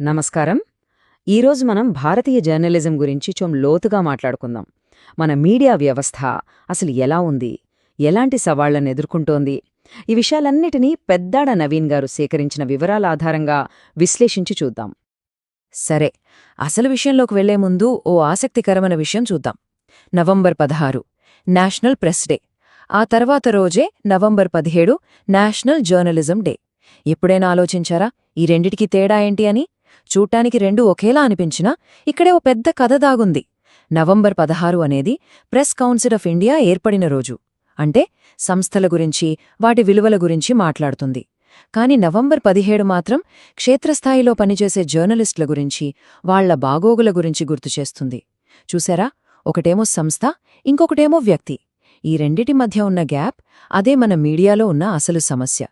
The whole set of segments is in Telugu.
నమస్కారం. ఈరోజు మనం భారతీయ జర్నలిజం గురించి చొం లోతుగా మాట్లాడుకుందాం. మన మీడియా వ్యవస్థ అసలు ఎలా ఉంది? ఎలాంటి సవాళ్ళను ఎదుర్కొంటోంది? ఈ విషయాలన్నిటినీ పెద్దాడ నవీన్ గారు సేకరించిన వివరాల ఆధారంగా విశ్లేషించి చూద్దాం. సరే అసలు విషయంలోకి వెళ్ళే ముందు ఓ ఆసక్తికరమైన విషయం చూద్దాం. నవంబర్ పదహారు నేషనల్ ప్రెస్ డే. ఆ తర్వాత రోజే నవంబర్ పదిహేడు నేషనల్ జర్నలిజం డే. ఎప్పుడైనా ఆలోచించారా? ఈ రెండిటికి తేడా ఏంటి అని? చూడ్డానికి రెండూ ఒకేలా అనిపించినా ఇక్కడే ఓ పెద్ద కథ దాగుంది. నవంబర్ పదహారు అనేది ప్రెస్ కౌన్సిల్ ఆఫ్ ఇండియా ఏర్పడిన రోజు. అంటే సంస్థల గురించి వాటి విలువల గురించి మాట్లాడుతుంది. కాని నవంబర్ పదిహేడు మాత్రం క్షేత్రస్థాయిలో పనిచేసే జర్నలిస్టుల గురించి వాళ్ళ బాగోగుల గురించి గుర్తుచేస్తుంది చూసారా ఒకటేమో సంస్థ ఇంకొకటేమో వ్యక్తి. ఈ రెండిటి మధ్య ఉన్న గ్యాప్ అదే మన మీడియాలో ఉన్న అసలు సమస్య.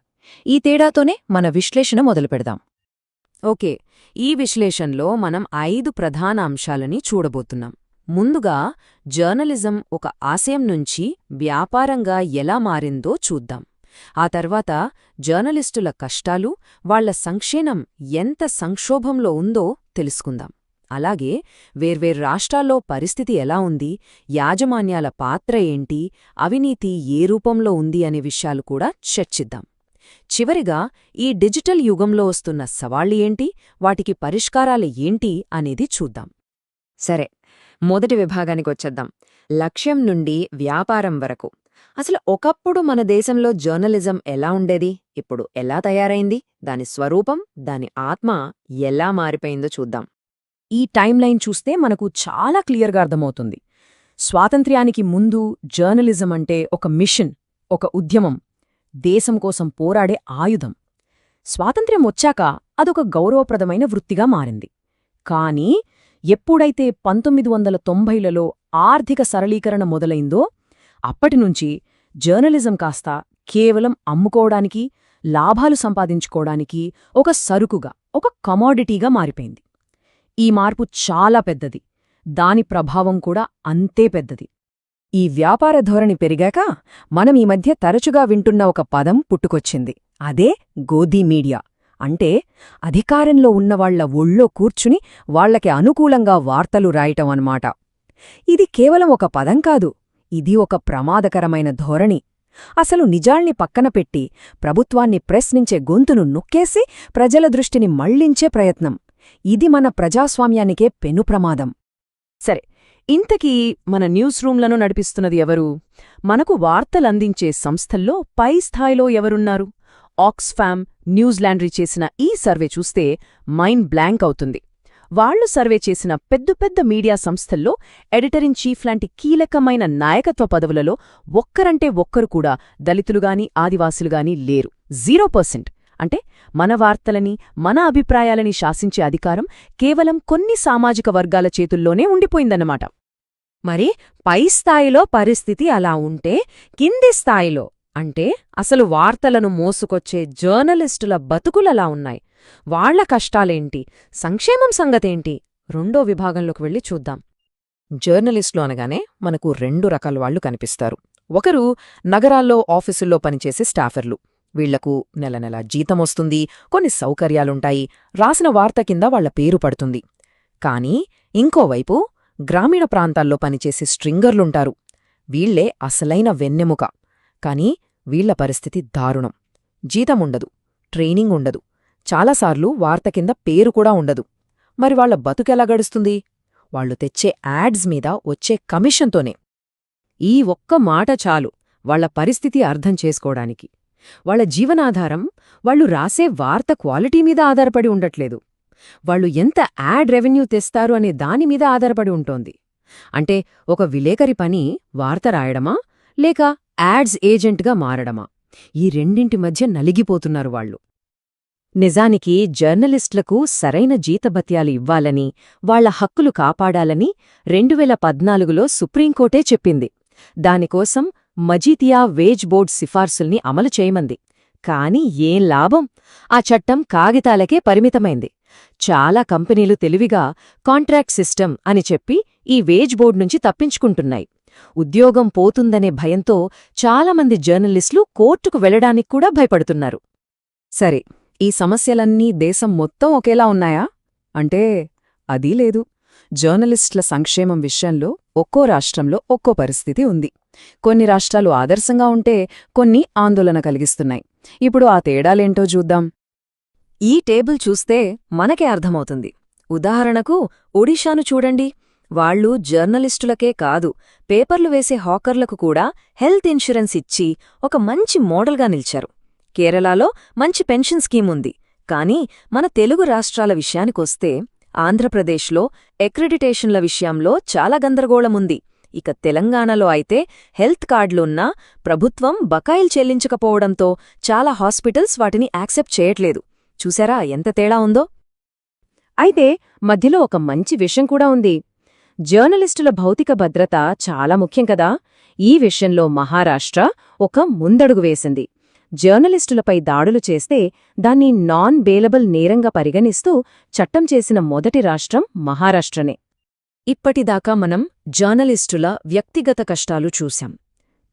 ఈ తేడాతోనే మన విశ్లేషణ మొదలుపెడదాం. ఓకే ఈ విశ్లేషణలో మనం ఐదు ప్రధాన అంశాలని చూడబోతున్నాం. ముందుగా జర్నలిజం ఒక ఆశయం నుంచి వ్యాపారంగా ఎలా మారిందో చూద్దాం. ఆ తర్వాత జర్నలిస్టుల కష్టాలు వాళ్ళ సంక్షేణం ఎంత సంక్షోభంలో ఉందో తెలుసుకుందాం. అలాగే వేర్వేరు రాష్ట్రాల్లో పరిస్థితి ఎలా ఉంది యాజమాన్యాల పాత్ర ఏంటి అవినీతి ఏ రూపంలో ఉంది అనే విషయాలు కూడా చర్చిద్దాం. చివరిగా ఈ డిజిటల్ యుగంలో వస్తున్న సవాళ్ళు ఏంటి? వాటికి పరిష్కారాలు ఏంటి? అనేది చూద్దాం. సరే మొదటి విభాగానికి వచ్చేద్దాం. లక్ష్యం నుండి వ్యాపారం వరకు. అసలు ఒకప్పుడు మన దేశంలో జర్నలిజం ఎలా ఉండేది? ఇప్పుడు ఎలా తయారైంది? దాని స్వరూపం దాని ఆత్మ ఎలా మారిపోయిందో చూద్దాం. ఈ టైం లైన్ చూస్తే మనకు చాలా క్లియర్గా అర్థమవుతుంది. స్వాతంత్ర్యానికి ముందు జర్నలిజం అంటే ఒక మిషన్ ఒక ఉద్యమం. దేశం కోసం పోరాడే ఆయుధం. స్వాతంత్ర్యం వచ్చాక అదొక గౌరవప్రదమైన వృత్తిగా మారింది. కాని ఎప్పుడైతే పంతొమ్మిది వందల తొంభైలలో ఆర్థిక సరళీకరణ మొదలైందో అప్పటినుంచి జర్నలిజం కాస్త కేవలం అమ్ముకోవడానికి లాభాలు సంపాదించుకోవడానికి ఒక సరుకుగా ఒక కమాడిటీగా మారిపోయింది. ఈ మార్పు చాలా పెద్దది. దాని ప్రభావం కూడా అంతే పెద్దది. ఈ వ్యాపార ధోరణి పెరిగాక మనం ఈ మధ్య తరచుగా వింటున్న ఒక పదం పుట్టుకొచ్చింది. అదే గోదీ మీడియా. అంటే అధికారంలో ఉన్నవాళ్ళ ఒళ్ళో కూర్చుని వాళ్ళకి అనుకూలంగా వార్తలు రాయటం అన్నమాట. ఇది కేవలం ఒక పదం కాదు. ఇది ఒక ప్రమాదకరమైన ధోరణి. అసలు నిజాల్ని పక్కన పెట్టి ప్రభుత్వాన్ని ప్రశ్నించే గొంతును నొక్కేసి ప్రజల దృష్టిని మళ్ళించే ప్రయత్నం. ఇది మన ప్రజాస్వామ్యానికే పెనుప్రమాదం సరే ఇంతకీ మన న్యూస్ రూంలను నడిపిస్తున్నది ఎవరు? మనకు వార్తలందించే సంస్థల్లో పై స్థాయిలో ఎవరున్నారు? ఆక్స్ఫామ్ న్యూజిలాండ్రీ చేసిన ఈ సర్వే చూస్తే మైండ్ బ్లాంక్ అవుతుంది. వాళ్ళు సర్వే చేసిన పెద్ద పెద్ద మీడియా సంస్థల్లో ఎడిటర్ ఇన్ చీఫ్ లాంటి కీలకమైన నాయకత్వ పదవులలో ఒక్కరంటే ఒక్కరు కూడా దళితులుగాని ఆదివాసులుగాని లేరు. Zero percent. అంటే మన వార్తలని మన అభిప్రాయాలని శాసించే అధికారం కేవలం కొన్ని సామాజిక వర్గాల చేతుల్లోనే ఉండిపోయిందన్నమాట. మరి పై స్థాయిలో పరిస్థితి అలా ఉంటే కింది స్థాయిలో అంటే అసలు వార్తలను మోసుకొచ్చే జర్నలిస్టుల బతుకులలా ఉన్నాయి. వాళ్ళ కష్టాలేంటి? సంక్షేమం సంగతేంటి? రెండో విభాగంలోకి వెళ్ళి చూద్దాం. జర్నలిస్టులు అనగానే మనకు రెండు రకాల వాళ్ళు కనిపిస్తారు. ఒకరు నగరాల్లో ఆఫీసుల్లో పనిచేసే స్టాఫర్లు. వీళ్ళకు నెల నెల జీతమొస్తుంది కొన్ని సౌకర్యాలుంటాయి రాసిన వార్త కింద వాళ్ళ పేరు పడుతుంది. కాని ఇంకోవైపు గ్రామీణ ప్రాంతాల్లో పనిచేసే స్ట్రింగర్లుంటారు. వీళ్ళే అసలైన వెన్నెముక. కాని వీళ్ళ పరిస్థితి దారుణం. జీతముండదు ట్రైనింగ్ ఉండదు చాలాసార్లు వార్త కింద పేరు కూడా ఉండదు. మరి వాళ్ళ బతుకెలా గడుస్తుంది? వాళ్ళు తెచ్చే యాడ్స్ మీద వచ్చే కమిషన్తోనే. ఈ ఒక్క మాట చాలు వాళ్ళ పరిస్థితి అర్థం చేసుకోడానికి వాళ్ళ జీవనాధారం వాళ్ళు రాసే వార్త క్వాలిటీ మీద ఆధారపడి ఉండట్లేదు. వాళ్ళు ఎంత యాడ్ రెవెన్యూ తెస్తారు అనే దానిమీద ఆధారపడి ఉంటోంది. అంటే ఒక విలేకరి పని వార్త రాయడమా లేక యాడ్స్ ఏజెంట్గా మారడమా? ఈ రెండింటి మధ్య నలిగిపోతున్నారు వాళ్ళు నిజానికి జర్నలిస్టులకు సరైన జీతభత్యాలు ఇవ్వాలని వాళ్ళ హక్కులు కాపాడాలని రెండువేల పద్నాలుగులో సుప్రీంకోర్టే చెప్పింది. దానికోసం మజీతియా వేజ్ బోర్డ్ సిఫార్సుల్ని అమలు చేయమంది. కాని ఏం లాభం? ఆ చట్టం కాగితాలకే పరిమితమైంది. చాలా కంపెనీలు తెలివిగా కాంట్రాక్ట్ సిస్టమ్ అని చెప్పి ఈ వేజ్ బోర్డ్ నుంచి తప్పించుకుంటున్నాయి. ఉద్యోగం పోతుందనే భయంతో చాలామంది జర్నలిస్టులు కోర్టుకు వెళ్ళడానికి కూడా భయపడుతున్నారు. సరే ఈ సమస్యలన్నీ దేశం మొత్తం ఒకేలా ఉన్నాయా? అంటే అదీ లేదు. జర్నలిస్టుల సంక్షేమం విషయంలో ఒక్కో రాష్ట్రంలో ఒక్కో పరిస్థితి ఉంది. కొన్ని రాష్ట్రాలు ఆదర్శంగా ఉంటే కొన్ని ఆందోళన కలిగిస్తున్నాయి. ఇప్పుడు ఆ తేడాలేంటో చూద్దాం. ఈ టేబుల్ చూస్తే మనకే అర్థమవుతుంది. ఉదాహరణకు ఒడిషాను చూడండి. వాళ్ళు జర్నలిస్టులకే కాదు పేపర్లు వేసే హాకర్లకు కూడా హెల్త్ ఇన్సూరెన్స్ ఇచ్చి ఒక మంచి మోడల్గా నిలిచారు. కేరళలో మంచి పెన్షన్ స్కీమ్ ఉంది. కానీ మన తెలుగు రాష్ట్రాల విషయానికొస్తే ఆంధ్రప్రదేశ్లో ఎక్రిడిటేషన్ల విషయంలో చాలా గందరగోళముంది ఇక తెలంగాణలో అయితే హెల్త్ కార్డులున్నా ప్రభుత్వం బకాయిలు చెల్లించకపోవడంతో చాలా హాస్పిటల్స్ వాటిని యాక్సెప్ట్ చేయట్లేదు. చూసారా ఎంత తేడా ఉందో? అయితే మధ్యలో ఒక మంచి విషయం కూడా ఉంది. జర్నలిస్టుల భౌతిక భద్రత చాలా ముఖ్యం కదా. ఈ విషయంలో మహారాష్ట్ర ఒక ముందడుగు వేసింది. జర్నలిస్టులపై దాడులు చేస్తే దాన్ని నాన్ బేలబుల్ నేరంగా పరిగణిస్తూ చట్టం చేసిన మొదటి రాష్ట్రం మహారాష్ట్రనే. ఇప్పటిదాకా మనం జర్నలిస్టుల వ్యక్తిగత కష్టాలు చూశాం.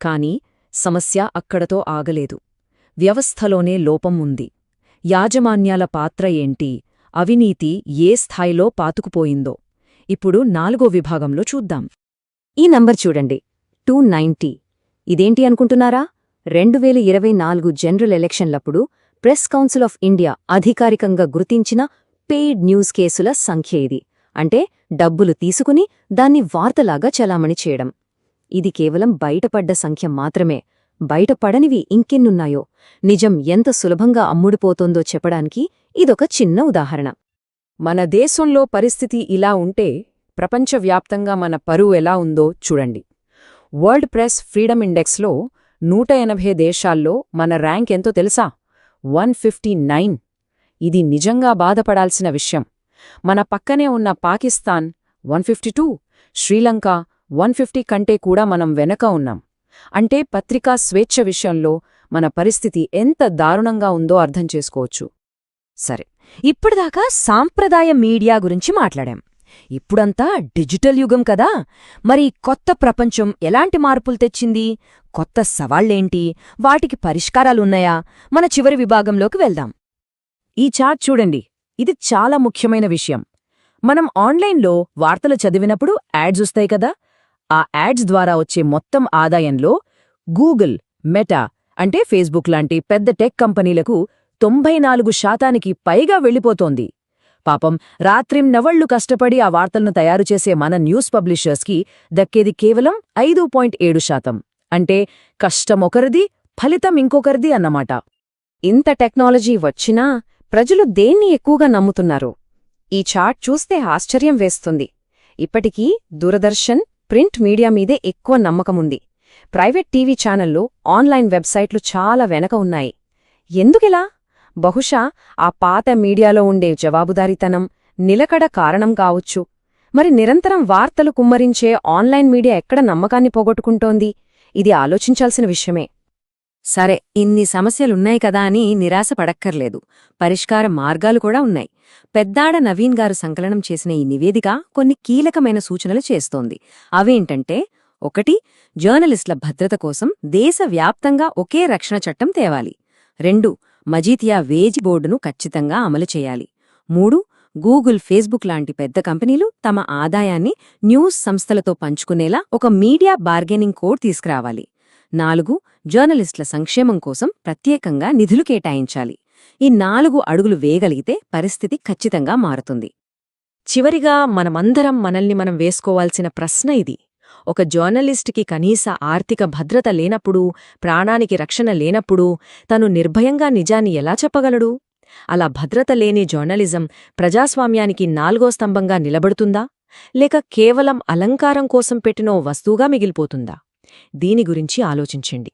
కాని సమస్య అక్కడతో ఆగలేదు. వ్యవస్థలోనే లోపం ఉంది. యాజమాన్యాల పాత్ర ఏంటి? అవినీతి ఏ స్థాయిలో పాతుకుపోయిందో? ఇప్పుడు నాలుగో విభాగంలో చూద్దాం. ఈ నంబర్ చూడండి. Two ninety. ఇదేంటి అనుకుంటున్నారా? రెండు వేల ఇరవై నాలుగు జనరల్ ఎలక్షన్లప్పుడు ప్రెస్ కౌన్సిల్ ఆఫ్ ఇండియా అధికారికంగా గుర్తించిన పెయిడ్ న్యూస్ కేసుల సంఖ్య ఇది. అంటే డబ్బులు తీసుకుని దాన్ని వార్తలాగా చలామణి చేయడం. ఇది కేవలం బయటపడ్డ సంఖ్య మాత్రమే. బయటపడనివి ఇంకెన్నున్నాయో? నిజం ఎంత సులభంగా అమ్ముడుపోతోందో చెప్పడానికి ఇదొక చిన్న ఉదాహరణ. మన దేశంలో పరిస్థితి ఇలా ఉంటే ప్రపంచవ్యాప్తంగా మన పరువు ఎలా ఉందో చూడండి. వరల్డ్ ప్రెస్ ఫ్రీడమ్ ఇండెక్స్లో నూట ఎనభై దేశాల్లో మన ర్యాంక్ ఎంతో తెలుసా? One fifty nine. ఇది నిజంగా బాధపడాల్సిన విషయం. మన పక్కనే ఉన్న Pakistan one fifty two Sri Lanka one fifty కంటే కూడా మనం వెనక ఉన్నాం. అంటే పత్రికా స్వేచ్ఛ విషయంలో మన పరిస్థితి ఎంత దారుణంగా ఉందో అర్థం చేసుకోవచ్చు. సరే ఇప్పటిదాకా సాంప్రదాయ మీడియా గురించి మాట్లాడాం. ఇప్పుడంతా డిజిటల్ యుగం కదా. మరి కొత్త ప్రపంచం ఎలాంటి మార్పులు తెచ్చింది? కొత్త సవాళ్ళేంటి వాటికి పరిష్కారాలున్నాయా? మన చివరి విభాగంలోకి వెళ్దాం. ఈ చార్ట్ చూడండి. ఇది చాలా ముఖ్యమైన విషయం. మనం ఆన్లైన్లో వార్తలు చదివినప్పుడు యాడ్స్ వస్తాయి కదా? ఆ యాడ్స్ ద్వారా వచ్చే మొత్తం ఆదాయంలో గూగుల్ మెటా అంటే ఫేస్బుక్ లాంటి పెద్ద టెక్ కంపెనీలకు తొంభై నాలుగు శాతానికి పైగా వెళ్ళిపోతోంది. పాపం రాత్రిం నవళ్ళు కష్టపడి ఆ వార్తలను తయారు చేసే మన న్యూస్ పబ్లిషర్స్కి దక్కేది కేవలం ఐదు పాయింట్ ఏడు శాతం. అంటే కష్టమొకరిది ఫలితం ఇంకొకరిది అన్నమాట. ఇంత టెక్నాలజీ వచ్చినా ప్రజలు దేన్ని ఎక్కువగా నమ్ముతున్నారు? ఈ చార్ట్ చూస్తే ఆశ్చర్యం వేస్తుంది. ఇప్పటికీ దూరదర్శన్ ప్రింట్ మీడియా మీదే ఎక్కువ నమ్మకముంది. ప్రైవేట్ టీవీ ఛానళ్ళు ఆన్లైన్ వెబ్సైట్లు చాలా వెనక ఉన్నాయి. ఎందుకిలా? బహుశా ఆ పాత మీడియాలో ఉండే జవాబుదారీతనం నిలకడ కారణం కావచ్చు. మరి నిరంతరం వార్తలు కుమ్మరించే ఆన్లైన్ మీడియా ఎక్కడ నమ్మకాన్ని పోగొట్టుకుంటోంది? ఇది ఆలోచించాల్సిన విషయమే. సరే ఇన్ని సమస్యలున్నాయి కదా అని నిరాశ పడక్కర్లేదు. పరిష్కార మార్గాలు కూడా ఉన్నాయి. పెద్దాడ నవీన్ గారు సంకలనం చేసిన ఈ నివేదిక కొన్ని కీలకమైన సూచనలు చేస్తోంది. అవేంటంటే ఒకటి జర్నలిస్టుల భద్రత కోసం దేశవ్యాప్తంగా ఒకే రక్షణ చట్టం తేవాలి. రెండు మజీతియా వేజ్ బోర్డును ఖచ్చితంగా అమలు చేయాలి. మూడు గూగుల్ ఫేస్బుక్ లాంటి పెద్ద కంపెనీలు తమ ఆదాయాన్ని న్యూస్ సంస్థలతో పంచుకునేలా ఒక మీడియా బార్గెనింగ్ కోడ్ తీసుకురావాలి. నాలుగు జర్నలిస్టుల సంక్షేమం కోసం ప్రత్యేకంగా నిధులు కేటాయించాలి. ఈ నాలుగు అడుగులు వేయగలిగితే పరిస్థితి ఖచ్చితంగా మారుతుంది. చివరిగా మనమందరం మనల్ని మనం వేసుకోవాల్సిన ప్రశ్న ఇది. ఒక జర్నలిస్టుకి కనీస ఆర్థిక భద్రత లేనప్పుడు ప్రాణానికి రక్షణ లేనప్పుడు తను నిర్భయంగా నిజాన్ని ఎలా చెప్పగలడు? అలా భద్రత లేని జర్నలిజం ప్రజాస్వామ్యానికి నాలుగో స్తంభంగా నిలబడుతుందా? లేక కేవలం అలంకారం కోసం పెట్టినో వస్తువుగా మిగిలిపోతుందా? దీని గురించి ఆలోచించండి.